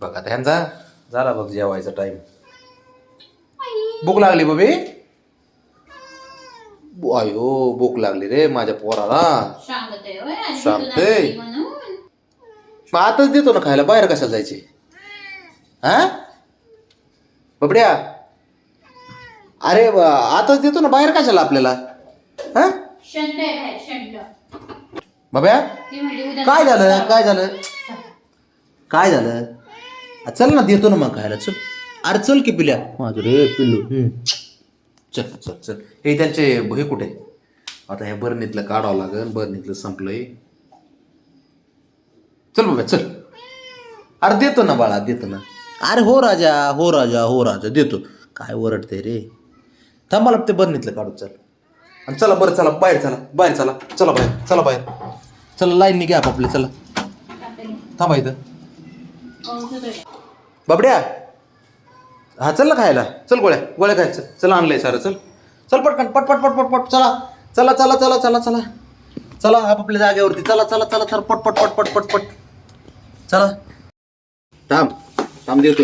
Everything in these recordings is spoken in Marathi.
बघ आता ह्यांचा झाला बघ जेवायचा टाइम भूक लागली बबी? अयो भूक लागली रे माझ्या पोराला. सांगते. मग आताच देतो ना खायला बाहेर कशाला जायचे? हा? बबड्या. अरे आताच देतो ना बाहेर कशाला आपल्याला? हा. बाब्या काय झालं? काय झालं? काय झालं? आ, चल ना देतो ना मग खायला चल. अरे चल की पिल्या. माझं रे पिल्लू. हम्म. चल चल चल. हे त्यांचे हे कुठे? आता हे बरणीतलं काढावं लागेल बरणीतलं संपलंय. चल बाबा चल. अरे देतो ना बाळा देतो ना. अरे हो राजा हो राजा हो राजा देतो. काय ओरडते रे. थांब मला ते बरणीतलं काढू चल. आणि चला बरं चला बाहेर चला बाहेर चला. चला बाहेर चला बाहेर. चला लाईन घ्या आपले चला. थांबा इथं. बाबड्या. हा चल ना खायला. चल गोळ्या. गोळ्या खायचं. चला आणलंय सारं. चल. चल पटकन. पट पट पट पट पट. चला. चला चला चला चला चला. चला आपापल्या जागेवरती. चला चला चला चला. पट पट पट पट पट पट. चला. थांब. थांब देतो.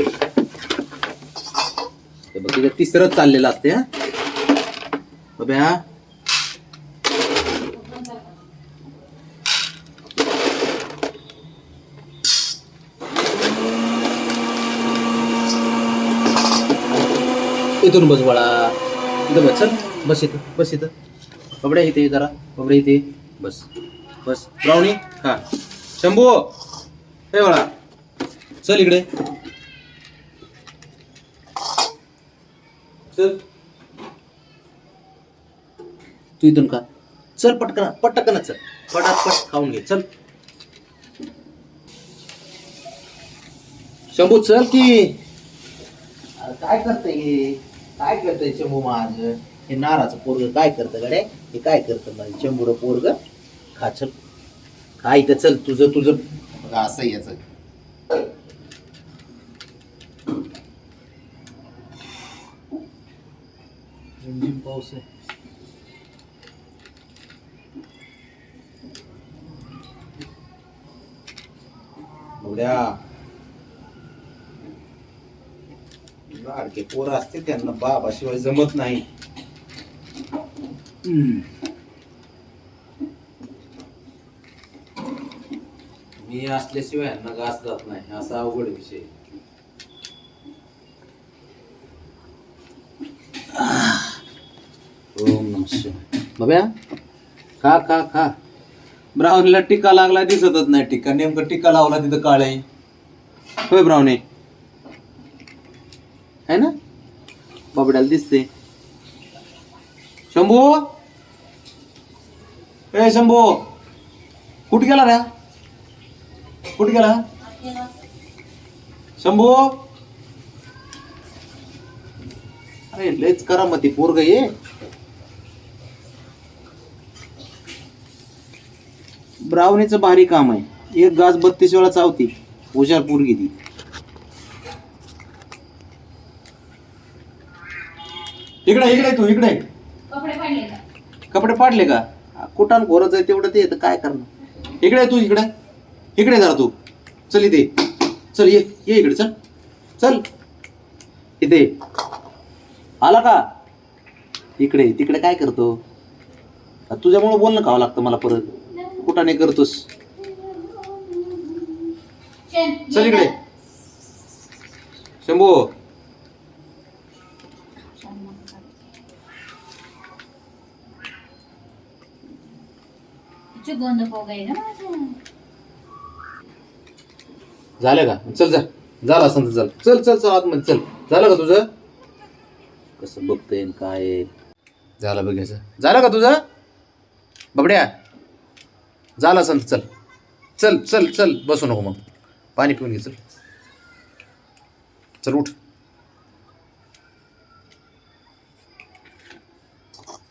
बघ तुझं तिसरंच चाललेलं असते हा. बाब्या इथून बस बाळा इथं बस चल. बस इथं बस इथं. बबड्या इथे जरा. बबड्या इथे. बस. बस. ब्राउनी? हा. शंभू हे बाळा. चल इकडे. चल. तू इथून का? चल पटकन पटकन चल. पटापट खाऊन घे. चल. शंभू चल की. काय करते काय करतंय शंभू माझ हे नाराचं पोरग काय करतं गड्या? हे काय करतं माझं शंभूर पोरग खा चल खा इथं चल तुझं तुझं बघा, असं आहे याचं. रिमझिम पाऊस आहे. बघड्या लाडके पोरं असते त्यांना बाबाशिवाय जमत नाही. मी असल्याशिवाय यांना घास जात नाही. असा अवघड विषय. ओम नमः शिवाय. बाब्या खा खा खा. ब्राऊनला टिका लागला दिसतच नाही टिका. नेमकं टिका लावला तिथं काळे. होय ब्राऊने है ना? बाबड्याला दिसते. शंभू? ए शंभू. कुठे गेला रे? कुठे गेला? शंभू? अरे लयच ती पोरग ये. ब्रावणीचं भारी काम आहे. एक गाज बत्तीस वेळा चावती. हुशार पोरगी ती. इकडे इकडे तू इकडे. कपडे पाडले का? कपडे पाडले का? कुठान घोरच आहे तेवढं ते तर काय करणार? इकडे तू इकडे. इकडे जरा तू. चल इथे. चल ये ये इकडे चल. चल. इथे. आला का? इकडे तिकडे काय करतो? तुझ्यामुळं बोलणं खावं लागतं मला परत. कुठाने करतोस? चल इकडे. गोंद ना झालं का? चल जा. झालं असं चल. चल चल चल आतमध्ये चल. झालं का तुझं? कसं बघतंय काय झालं बघायचं झालं का तुझं? बबड्या. झालं असं चल. चल चल चल. बसू नको मग. पाणी पिऊन घे चल. चल उठ.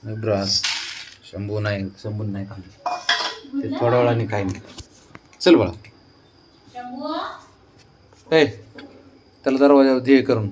ब्रास शंभू नाही शंभू नाही खाल्लं ते थोड्या वेळाने काही नाही. चल बाळा. ए त्याला दरवाजा हे करून.